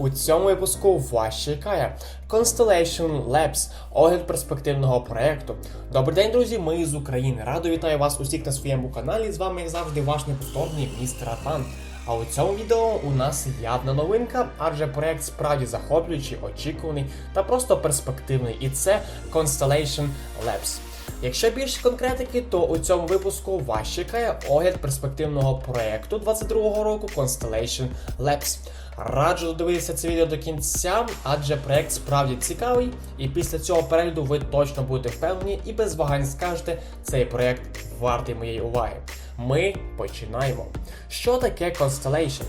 У цьому випуску вас чекає Constellation Labs, огляд перспективного проєкту. Добрий день, друзі! Ми з України. Радо вітаю вас усіх на своєму каналі. З вами, як завжди, ваш неповторний містер Атан. А у цьому відео у нас явна новинка, адже проект справді захоплюючий, очікуваний та просто перспективний. І це Constellation Labs. Якщо більше конкретики, то у цьому випуску вас чекає огляд перспективного проекту 22-го року Constellation Labs. Раджу додивитися це відео до кінця, адже проект справді цікавий, і після цього перегляду ви точно будете впевнені і без вагань скажете, цей проект вартий моєї уваги. Ми починаємо. Що таке Constellation?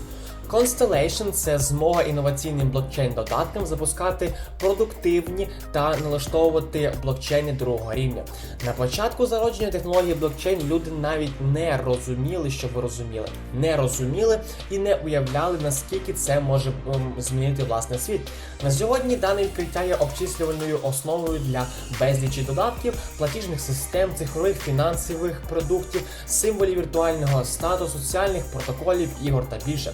Constellation – це змога інноваційним блокчейн-додаткам запускати продуктивні та налаштовувати блокчейни другого рівня. На початку зародження технології блокчейн люди навіть не розуміли, що ви розуміли, не розуміли і не уявляли, наскільки це може ем, змінити власне світ. На сьогодні дане відкриття є обчислювальною основою для безлічі додатків, платіжних систем, цифрових фінансових продуктів, символів віртуального стату, соціальних протоколів, ігор та більше.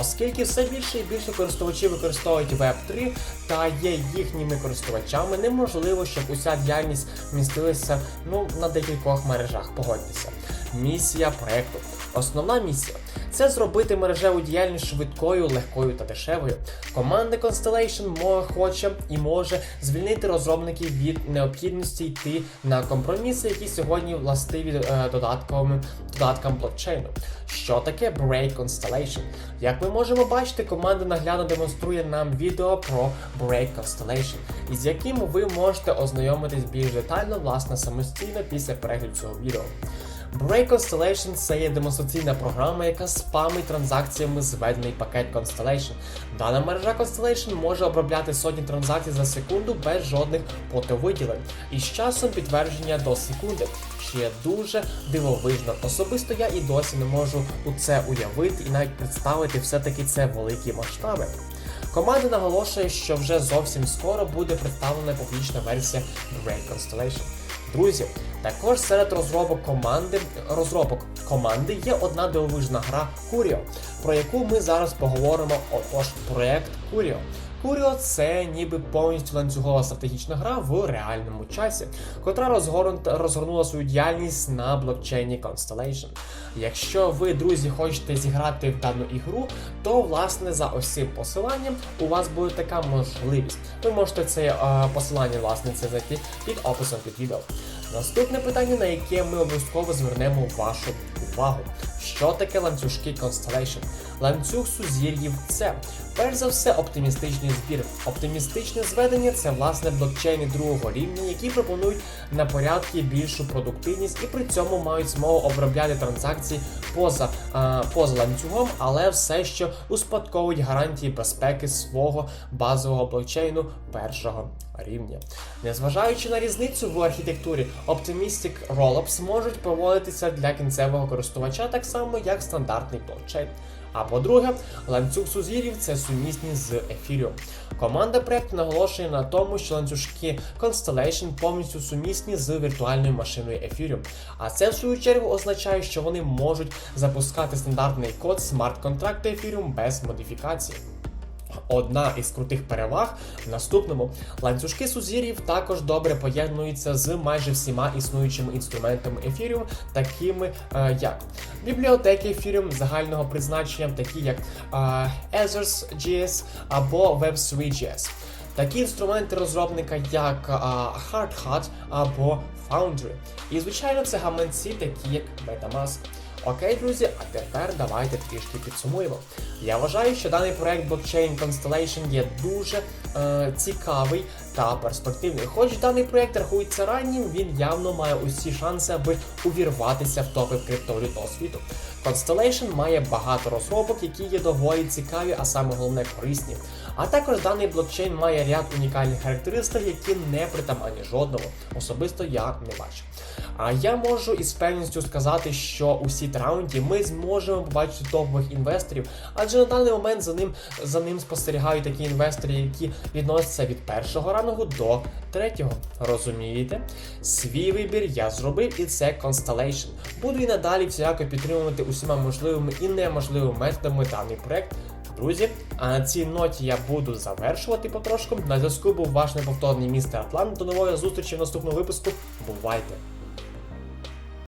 Оскільки все більше і більше користувачів використовують Web3 та є їхніми користувачами, неможливо, щоб уся діяльність містилася ну, на декількох мережах. Погодьтеся. Місія проекту. Основна місія це зробити мережеву діяльність швидкою, легкою та дешевою. Команда Constellation хоче і може звільнити розробників від необхідності йти на компроміси, які сьогодні властиві е, додатковим додаткам блокчейну. Що таке Break Constellation? Як ми можемо бачити, команда наглядно демонструє нам відео про Break Constellation, із яким ви можете ознайомитись більш детально, власне, самостійно після перегляду цього відео. Break Constellation це є демонстраційна програма, яка спамить транзакціями зведений пакет Constellation. Дана мережа Constellation може обробляти сотні транзакцій за секунду без жодних потовиділень, і з часом підтвердження до секунди, що є дуже дивовижно. Особисто я і досі не можу у це уявити і навіть представити все-таки це великі масштаби. Команда наголошує, що вже зовсім скоро буде представлена публічна версія Break Constellation. Друзі, також серед розробок команди розробок команди є одна дивовижна гра Curio, про яку ми зараз поговоримо. Отож, проект Curio. Curio – це ніби повністю ланцюгова стратегічна гра в реальному часі, котра розгорнула свою діяльність на блокчейні Constellation. Якщо ви, друзі, хочете зіграти в дану ігру, то власне за ось цим посиланням у вас буде така можливість. Ви можете це е, посилання власне це знайти під описом під відео. Наступне питання, на яке ми обов'язково звернемо вашу увагу. Що таке ланцюжки Constellation? Ланцюг сузір'їв це перш за все оптимістичний збір. Оптимістичне зведення це власне блокчейни другого рівня, які пропонують на порядки більшу продуктивність і при цьому мають змогу обробляти транзакції поза, е, поза ланцюгом, але все ще успадковують гарантії безпеки свого базового блокчейну першого рівня. Незважаючи на різницю в архітектурі, Optimistic Rollups можуть проводитися для кінцевого користувача так само, як стандартний блокчейн. А по-друге, ланцюг сузір'їв це сумісні з ефіріум. Команда проекту наголошує на тому, що ланцюжки Constellation повністю сумісні з віртуальною машиною Ethereum. А це в свою чергу означає, що вони можуть запускати стандартний код смарт-контракту Ethereum без модифікацій. Одна із крутих переваг в наступному ланцюжки сузір'їв також добре поєднуються з майже всіма існуючими інструментами Ethereum, такими е, як бібліотеки Ethereum загального призначення, такі як е, Ethers.js або Web3.js. Такі інструменти розробника, як е, Hardhat або Foundry. І звичайно, це гаманці, такі як MetaMask. Окей, друзі, а тепер давайте трішки підсумуємо. Я вважаю, що даний проект Blockchain Constellation є дуже е, цікавий та перспективний. Хоч даний проект рахується раннім, він явно має усі шанси, аби увірватися в топи криптовалютного світу. Constellation має багато розробок, які є доволі цікаві, а саме головне корисні. А також даний блокчейн має ряд унікальних характеристик, які не притаманні жодному. Особисто я не бачу. А я можу із певністю сказати, що у сіт раунді ми зможемо побачити топових інвесторів, адже на даний момент за ним за ним спостерігають такі інвестори, які відносяться від першого рангу до третього. Розумієте? Свій вибір я зробив, і це Constellation. Буду і надалі всіляко підтримувати усіма можливими і неможливими методами даний проект друзі. А на цій ноті я буду завершувати потрошку. На зв'язку був ваш неповторний містер Атлант. До нової зустрічі в наступному випуску. Бувайте!